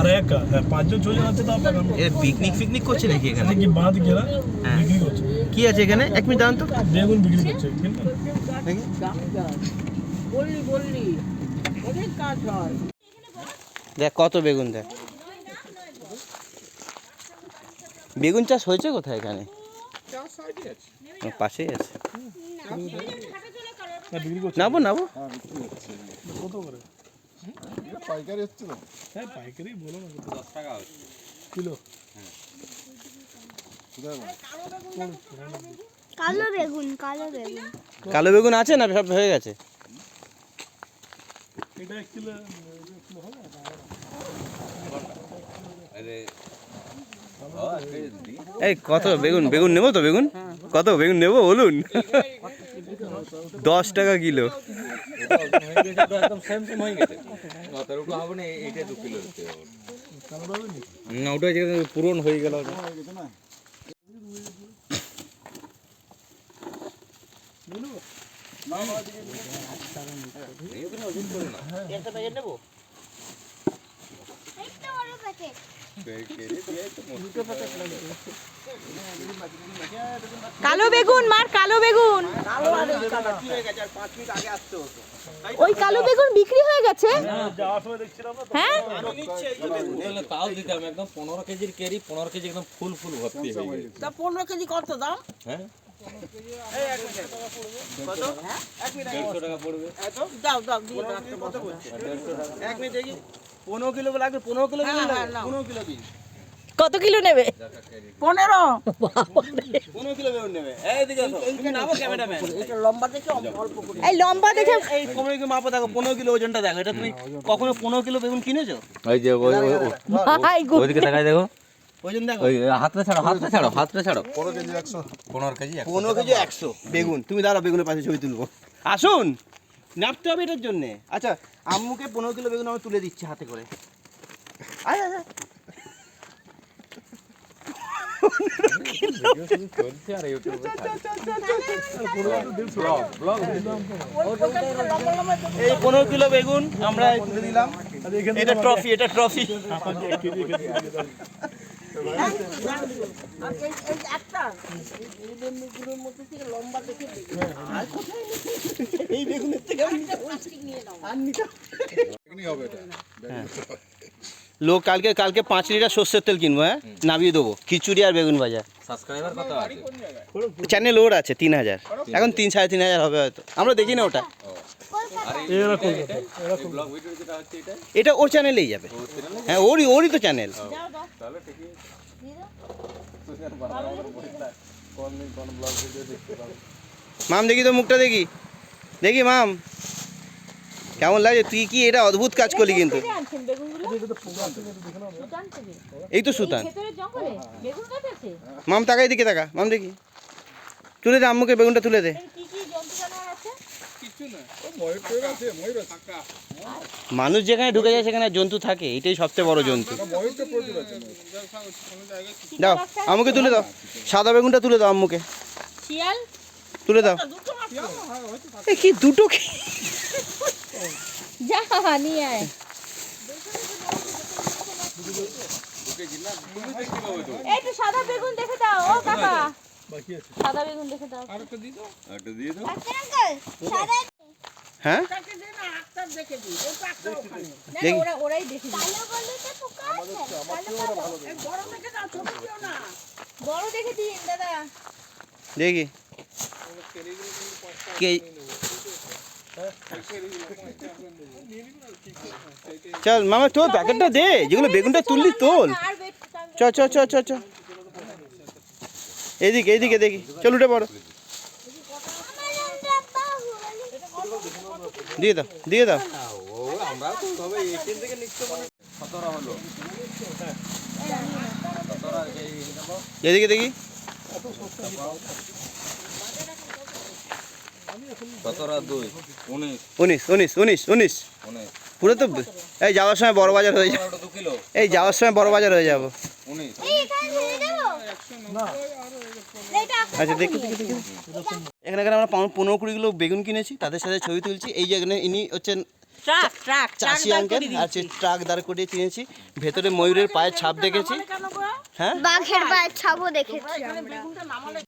আর একা হ্যাঁ পাঁচজন ছজন আছে তা এ পিকনিক ফিকনিক করছে নাকি এখানে? কি হ্যাঁ। বিক্রি করছে। কি আছে এখানে? এক মিনিট দাঁড়ান তো। বেগুন বিক্রি করছে বললি বললি অনেক কাজ হয় দেখ কত বেগুন দেখ। বেগুন চাষ হয়েছে কোথায় এখানে? পাশেই আছে। নাবো নাবো। কত করে? পাইকারি হচ্ছে তো হ্যাঁ পাইকারি বলো না। দশ টাকা কিলো? কোথায় কালো বেগুন। কালো বেগুন কালো বেগুন। আছে না? সব হয়ে গেছে। এটা কিলো এই কত? বেগুন বেগুন নেব তো বেগুন? কত? বেগুন নেব বলুন। দশ টাকা কিলো। না ওটা পূরণ হয়ে গেল না একটা প্যাকেট নেব? কালো বেগুন মার কালো বেগুন। ওই কালো বেগুন বিক্রি হয়ে গেছে। হ্যাঁ? তাও দিতাম একদম পনেরো কেজির কেরি পনেরো কেজি একদম ফুল ফুল ভর্তি হয়ে তা পনেরো কেজি কত দাম হ্যাঁ দাও দাও দিয়ে। এক মিনিট দেখি। পনেরো কিলো লাগবে পনেরো কিলো নাও। পনেরো কিলো দিন কত কিলো নেবে? পনেরো। পনেরো কিলো নেবে। এইদিকে আসো। তুমি নামো ক্যামেরাম্যান এটা লম্বা দেখে অল্প করে। এই লম্বা দেখে এই পনেরো কিলো মাপো দেখো পনেরো কিলো ওজনটা দেখো। এটা তুমি কখনো পনেরো কিলো বেগুন কিনেছো? ওই যে ওইদিকে তাকাই দেখো। ওজন দেখো। হাতটা ছাড়ো হাতটা ছাড়ো হাতটা ছাড়ো। পনেরো কেজি একশো। পনেরো কেজি পনেরো কেজি একশো। বেগুন। তুমি দাঁড়াও বেগুনের পাশে ছবি তুলবো। আসুন। নাপতে হবে এটার জন্যে। আচ্ছা আম্মুকে পনেরো কিলো বেগুন আমি তুলে দিচ্ছি হাতে করে। এই পনেরো কিলো বেগুন আমরা তুলে দিলাম। এটা ট্রফি এটা ট্রফি লোক কালকে কালকে পাঁচ লিটার সর্ষের তেল কিনবো হ্যাঁ? নামিয়ে দেবো। খিচুড়ি আর বেগুন ভাজা। সাবস্ক্রাইবার কত আছে? চ্যানেল ওর আছে তিন হাজার। এখন তিন সাড়ে তিন হাজার হবে হয়তো। আমরা দেখি না ওটা। এটা এটা ওর চ্যানেলেই যাবে। হ্যাঁ ওরই ওরই তো চ্যানেল। মাম দেখি তো মুখটা দেখি। দেখি মাম। কেমন লাগে তুই কি এটা অদ্ভুত কাজ করলি কিন্তু? এই তো সুতান। মাম তাকাই দিকে তাকা। মাম দেখি। তুলে দে আম্মুকে বেগুনটা তুলে দে কি কি জন্তু জানোয়ার আছে ময়ূর টয়ূর আছে ময়ূর আছে মানুষ যেখানে ঢুকে যায় সেখানে জন্তু থাকে। এটাই সবচেয়ে বড় জন্তু। দাও আম্মুকে তুলে দাও। সাদা বেগুনটা তুলে দাও আম্মুকে। তুলে দাও। কি দুটো কি? যা নিয়ে আয়। এই তো সাদা বেগুন দেখে দাও ও কাকা। বাকি আছে। সাদা বেগুন দেখে দাও। একটু দিয়ে দাও। আচ্ছা আঙ্কেল সাদা হ্যাঁ তাকে দে না একটা দেখে দিই ওই তো একটা ওখানে না, দেখি। ওরা ওরাই দেখে দিই। কালো বলিতে পোকা আছে কালো কালো এই বড় দেখে দাও ছোট দিও না বড় দেখে দিন দাদা দেখি কে চল মামা তোর প্যাকেটটা দে যেগুলো বেগুনটা তুললি তোল আর বেট চ চ চ চ চ এইদিকে এইদিকে দেখি চল উঠে পড়ো দিয়ে দাও দিয়ে দাও। এদিকে দেখি। সতেরো দুই উনিশ উনিশ উনিশ উনিশ। উনিশ উনিশ পুরো তো এই যাওয়ার সময় বড় বাজার হয়ে যাবে। এই যাওয়ার সময় বড় বাজার হয়ে যাব। এখানে আচ্ছা দেখি দেখি দেখি। এখানে এখানে আমরা পনেরো কুড়ি কিলো বেগুন কিনেছি তাদের সাথে ছবি তুলছি। এই যে এখানে ইনি হচ্ছেন ট্রাক ট্রাক চাষি আঙ্কেল আর সে ট্রাক দাঁড় করিয়ে কিনেছি। ভেতরে ময়ূরের পায়ের ছাপ দেখেছি। হ্যাঁ? বাঘের পায়ের ছাপও দেখেছি এখানে বেগুনটা নামালে